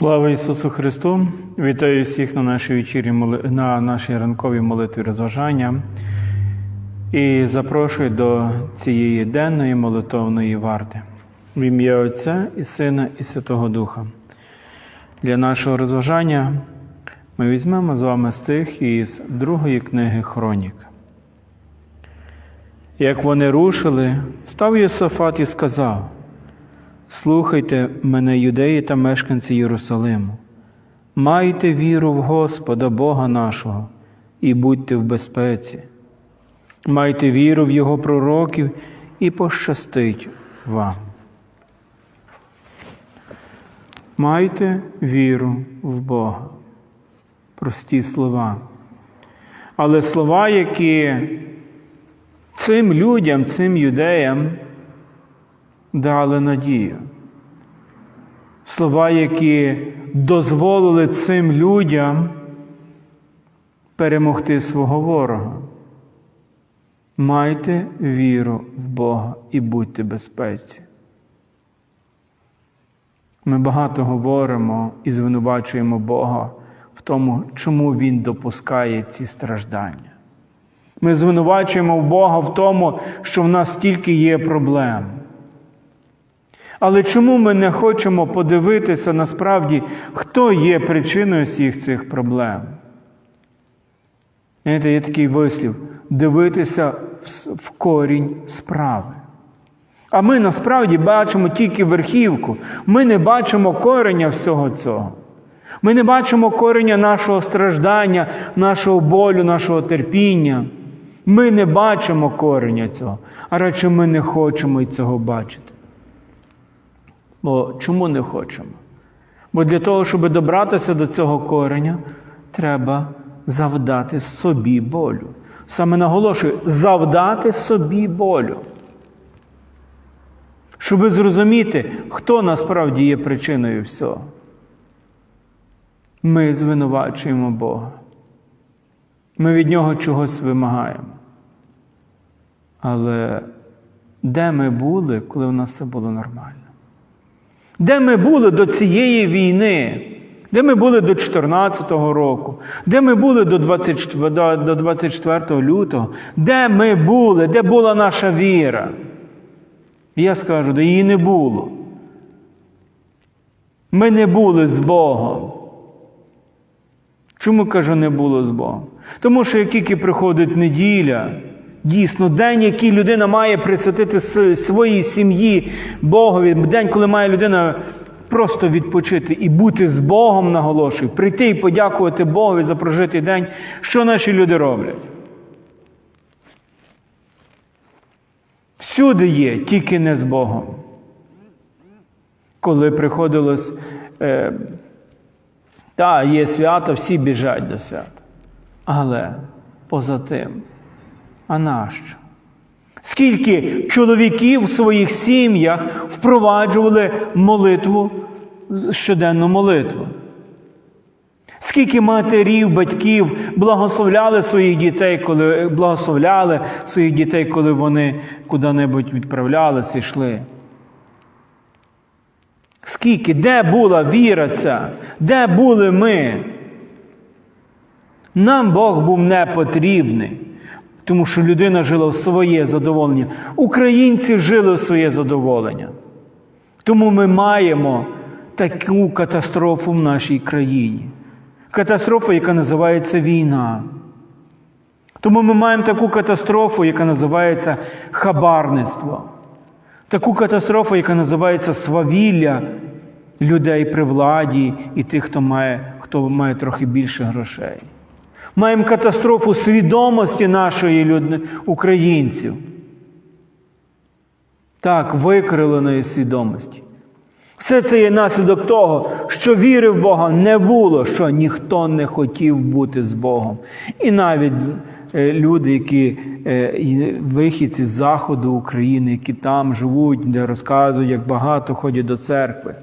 Слава Ісусу Христу! Вітаю всіх на нашій вечірі на нашій ранковій молитві розважання і запрошую до цієї денної молитовної варти в ім'я Отця і Сина і Святого Духа. Для нашого розважання ми візьмемо з вами стих із другої книги Хронік. Як вони рушили, став Єсафат і сказав: Слухайте мене, юдеї та мешканці Єрусалиму. Майте віру в Господа Бога нашого і будьте в безпеці. Майте віру в Його пророків і пощастить вам. Майте віру в Бога. Прості слова. Але слова, які цим людям, цим юдеям дали надію. Слова, які дозволили цим людям перемогти свого ворога. Майте віру в Бога і будьте безпеці. Ми багато говоримо і звинувачуємо Бога в тому, чому Він допускає ці страждання. Ми звинувачуємо Бога в тому, що в нас стільки є проблем. Але чому ми не хочемо подивитися насправді, хто є причиною всіх цих проблем? Знаєте, є такий вислів дивитися в корінь справи. А ми насправді бачимо тільки верхівку. Ми не бачимо кореня всього цього. Ми не бачимо кореня нашого страждання, нашого болю, нашого терпіння. Ми не бачимо кореня цього, а радше ми не хочемо й цього бачити. Бо чому не хочемо? Бо для того, щоб добратися до цього кореня, треба завдати собі болю. Саме наголошую, завдати собі болю. Щоб зрозуміти, хто насправді є причиною всього. Ми звинувачуємо Бога. Ми від Нього чогось вимагаємо. Але де ми були, коли у нас все було нормально? Де ми були до цієї війни? Де ми були до 2014 року? Де ми були до 24, до- до 24 лютого? Де ми були? Де була наша віра? І я скажу, де її не було. Ми не були з Богом. Чому кажу, не було з Богом? Тому що як тільки приходить неділя, дійсно, день, який людина має присвятити своїй сім'ї Богові, день, коли має людина просто відпочити і бути з Богом, наголошую, прийти і подякувати Богові за прожитий день, що наші люди роблять? Всюди є, тільки не з Богом. Коли приходилось, е, та, є свято, всі біжать до свята. Але поза тим, а нащо? Скільки чоловіків в своїх сім'ях впроваджували молитву, щоденну молитву? Скільки матерів, батьків благословляли своїх дітей, коли благословляли своїх дітей, коли вони куди-небудь відправлялися йшли? Скільки, де була віра ця? Де були ми? Нам Бог був не потрібний, тому що людина жила в своє задоволення. Українці жили в своє задоволення. Тому ми маємо таку катастрофу в нашій країні. Катастрофа, яка називається війна. Тому ми маємо таку катастрофу, яка називається хабарництво. Таку катастрофу, яка називається свавілля людей при владі і тих, хто має, хто має трохи більше грошей. Маємо катастрофу свідомості нашої українців. Так, викриленої свідомості. Все це є наслідок того, що віри в Бога не було, що ніхто не хотів бути з Богом. І навіть е, люди, які е, вихідці з заходу України, які там живуть, де розказують, як багато ходять до церкви.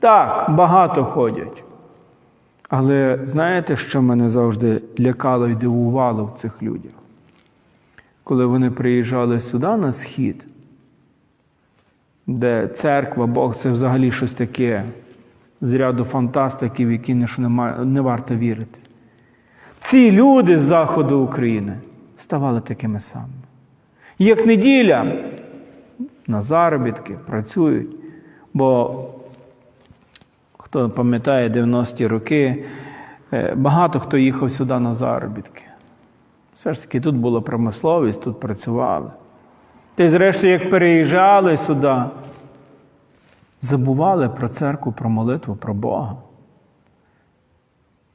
Так, багато ходять. Але знаєте, що мене завжди лякало і дивувало в цих людях? Коли вони приїжджали сюди на схід, де церква, Бог це взагалі щось таке з ряду фантастиків, які не, варто вірити. Ці люди з заходу України ставали такими самими. Як неділя на заробітки працюють, бо хто пам'ятає 90-ті роки, е, багато хто їхав сюди на заробітки. Все ж таки, тут була промисловість, тут працювали. Та й зрештою, як переїжджали сюди, забували про церкву, про молитву, про Бога.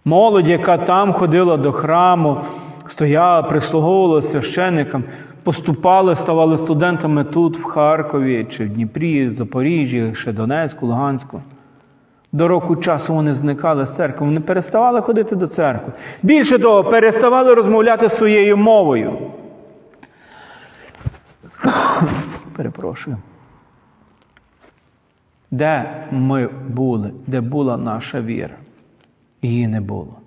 Молодь, яка там ходила до храму, стояла, прислуговувала священникам, поступали, ставали студентами тут, в Харкові, чи в Дніпрі, Запоріжжі, ще Донецьку, Луганську. До року часу вони зникали з церкви, вони переставали ходити до церкви. Більше того, переставали розмовляти своєю мовою. Перепрошую. Де ми були, де була наша віра? Її не було.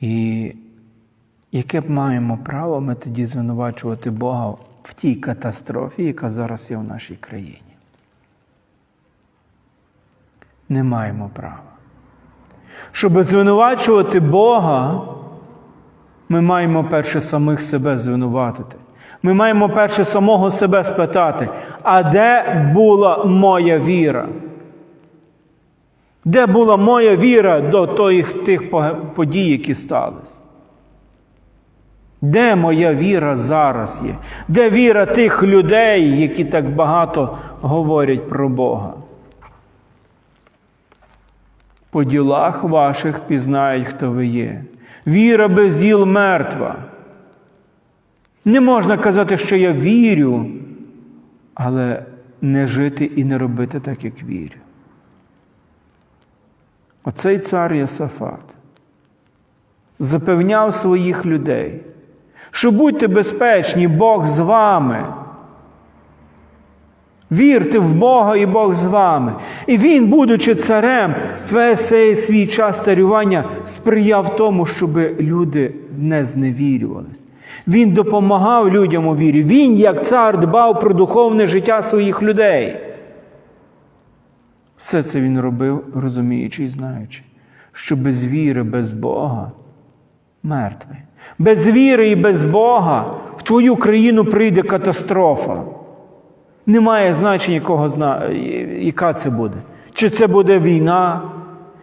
І яке б маємо право ми тоді звинувачувати Бога в тій катастрофі, яка зараз є в нашій країні? Не маємо права. Щоб звинувачувати Бога, ми маємо перше самих себе звинуватити. Ми маємо перше самого себе спитати, а де була моя віра? Де була моя віра до тих, тих подій, які сталися? Де моя віра зараз є? Де віра тих людей, які так багато говорять про Бога? По ділах ваших пізнають, хто ви є. Віра без діл мертва. Не можна казати, що я вірю, але не жити і не робити так, як вірю. Оцей цар Йосафат запевняв своїх людей, що будьте безпечні, Бог з вами. Вірте в Бога і Бог з вами. І він, будучи царем, весь свій час царювання сприяв тому, щоб люди не зневірювались. Він допомагав людям у вірі. Він, як цар, дбав про духовне життя своїх людей. Все це він робив, розуміючи і знаючи, що без віри, без Бога мертвий. Без віри і без Бога в твою країну прийде катастрофа. Немає значення, кого зна... яка це буде. Чи це буде війна,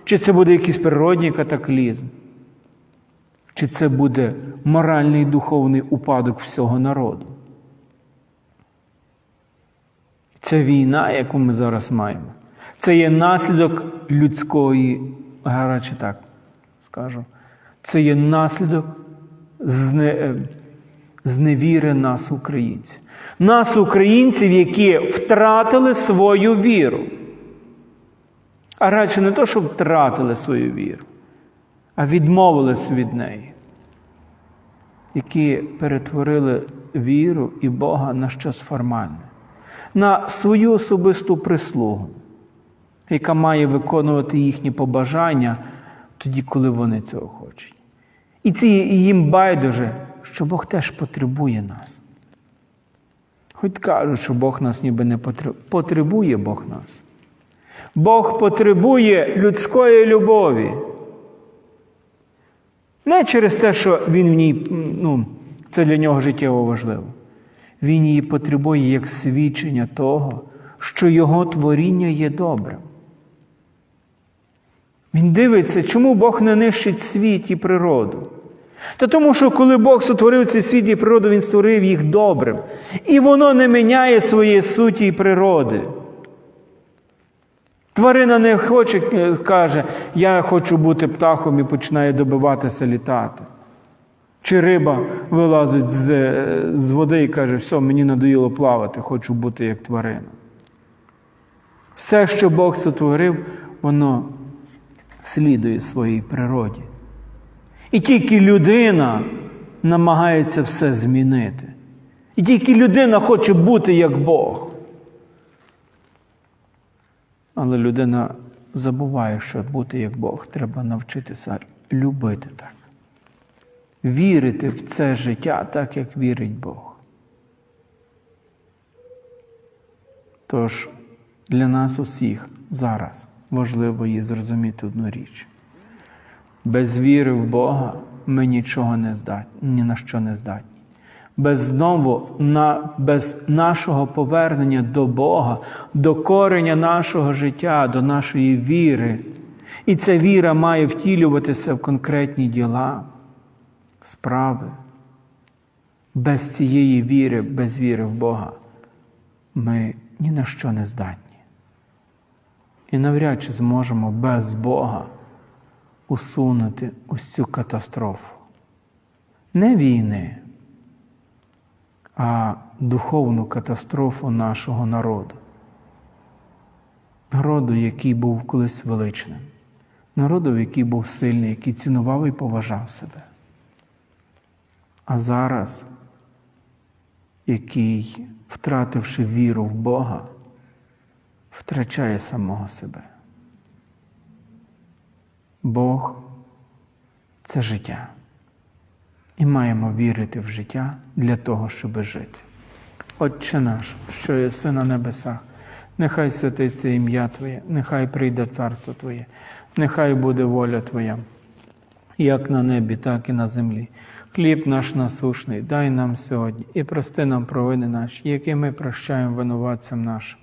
чи це буде якийсь природній катаклізм, чи це буде моральний і духовний упадок всього народу. Це війна, яку ми зараз маємо. Це є наслідок людської, гаряче так скажу, це є наслідок зне... зневіри нас, українців. Нас, українців, які втратили свою віру. А радше не то, що втратили свою віру, а відмовились від неї, які перетворили віру і Бога на щось формальне, на свою особисту прислугу, яка має виконувати їхні побажання тоді, коли вони цього хочуть. І ці їм байдуже, що Бог теж потребує нас. Хоч кажуть, що Бог нас ніби не потребує. Потребує Бог нас. Бог потребує людської любові. Не через те, що Він в ній, ну, це для нього життєво важливо. Він її потребує як свідчення того, що Його творіння є добрим. Він дивиться, чому Бог не нищить світ і природу. Та тому, що коли Бог сотворив цей світ і природу, Він створив їх добрим. І воно не міняє своєї суті і природи. Тварина не хоче, каже, я хочу бути птахом і починає добиватися літати. Чи риба вилазить з, з води і каже, все, мені надоїло плавати, хочу бути як тварина. Все, що Бог сотворив, воно слідує своїй природі. І тільки людина намагається все змінити. І тільки людина хоче бути як Бог. Але людина забуває, що бути як Бог треба навчитися любити так. Вірити в це життя так, як вірить Бог. Тож, Для нас усіх зараз важливо її зрозуміти одну річ. Без віри в Бога ми нічого не здатні, ні на що не здатні. Без знову на, без нашого повернення до Бога, до кореня нашого життя, до нашої віри. І ця віра має втілюватися в конкретні діла, справи. Без цієї віри, без віри в Бога, ми ні на що не здатні. І навряд чи зможемо без Бога усунути ось цю катастрофу. Не війни, а духовну катастрофу нашого народу. Народу, який був колись величним, народу, який був сильний, який цінував і поважав себе. А зараз, який, втративши віру в Бога, втрачає самого себе. Бог це життя. І маємо вірити в життя для того, щоб жити. Отче наш, що єси на небесах, нехай святиться ім'я Твоє, нехай прийде царство Твоє, нехай буде воля Твоя, як на небі, так і на землі. Хліб наш насушний, дай нам сьогодні і прости нам провини наші, які ми прощаємо винуватцям нашим.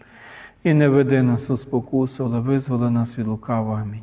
І не веди нас у спокусу, але визволи нас від лукавого. Амінь.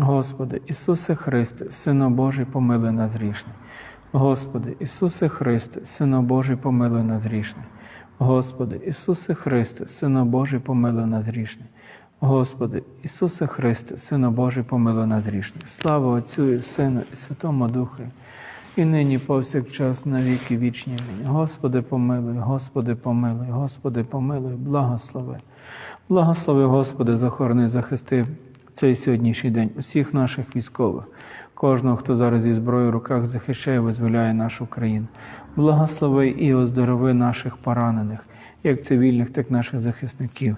Господи, Ісусе Христе, Сину Божий, помилуй нас грішний. Господи, Ісусе Христе, Сину Божий, помилуй нас грішний. Господи, Ісусе Христе, Сину Божий, помилуй нас грішний. Господи, Ісусе Христе, Сину Божий, помилуй нас грішний. Слава Отцю і Сину і Святому Духу, і нині повсякчас на віки вічні. Господи, помилуй, Господи, помилуй, Господи, помилуй, благослови. Благослови, Господи, захорони, захисти цей сьогоднішній день усіх наших військових, кожного, хто зараз зі зброєю в руках захищає, визволяє нашу країну. Благослови і оздорови наших поранених, як цивільних, так і наших захисників.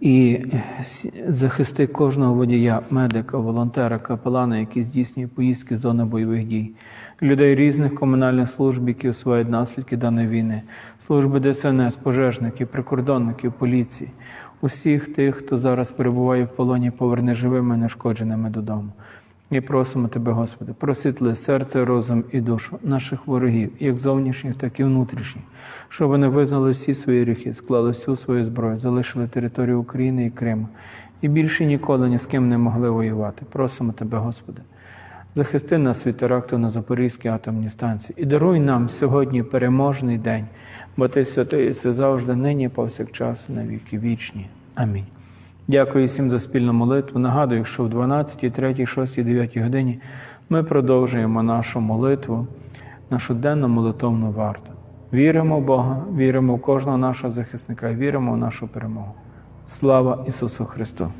І захисти кожного водія, медика, волонтера, капелана, які здійснює поїздки з зони бойових дій, людей різних комунальних служб, які усувають наслідки даної війни, служби ДСНС, пожежників, прикордонників, поліції, усіх тих, хто зараз перебуває в полоні, поверни живими, нешкодженими додому. І просимо Тебе, Господи, просвітли серце, розум і душу наших ворогів, як зовнішніх, так і внутрішніх, щоб вони визнали всі свої гріхи, склали всю свою зброю, залишили територію України і Криму і більше ніколи ні з ким не могли воювати. Просимо Тебе, Господи, захисти нас від теракту на Запорізькій атомній станції і даруй нам сьогодні переможний день, бо Ти святий, і все завжди, нині, повсякчас, на віки вічні. Амінь. Дякую всім за спільну молитву. Нагадую, що в 12, 3, 6, 9 годині ми продовжуємо нашу молитву, нашу денну молитовну варту. Віримо в Бога, віримо в кожного нашого захисника, віримо в нашу перемогу. Слава Ісусу Христу!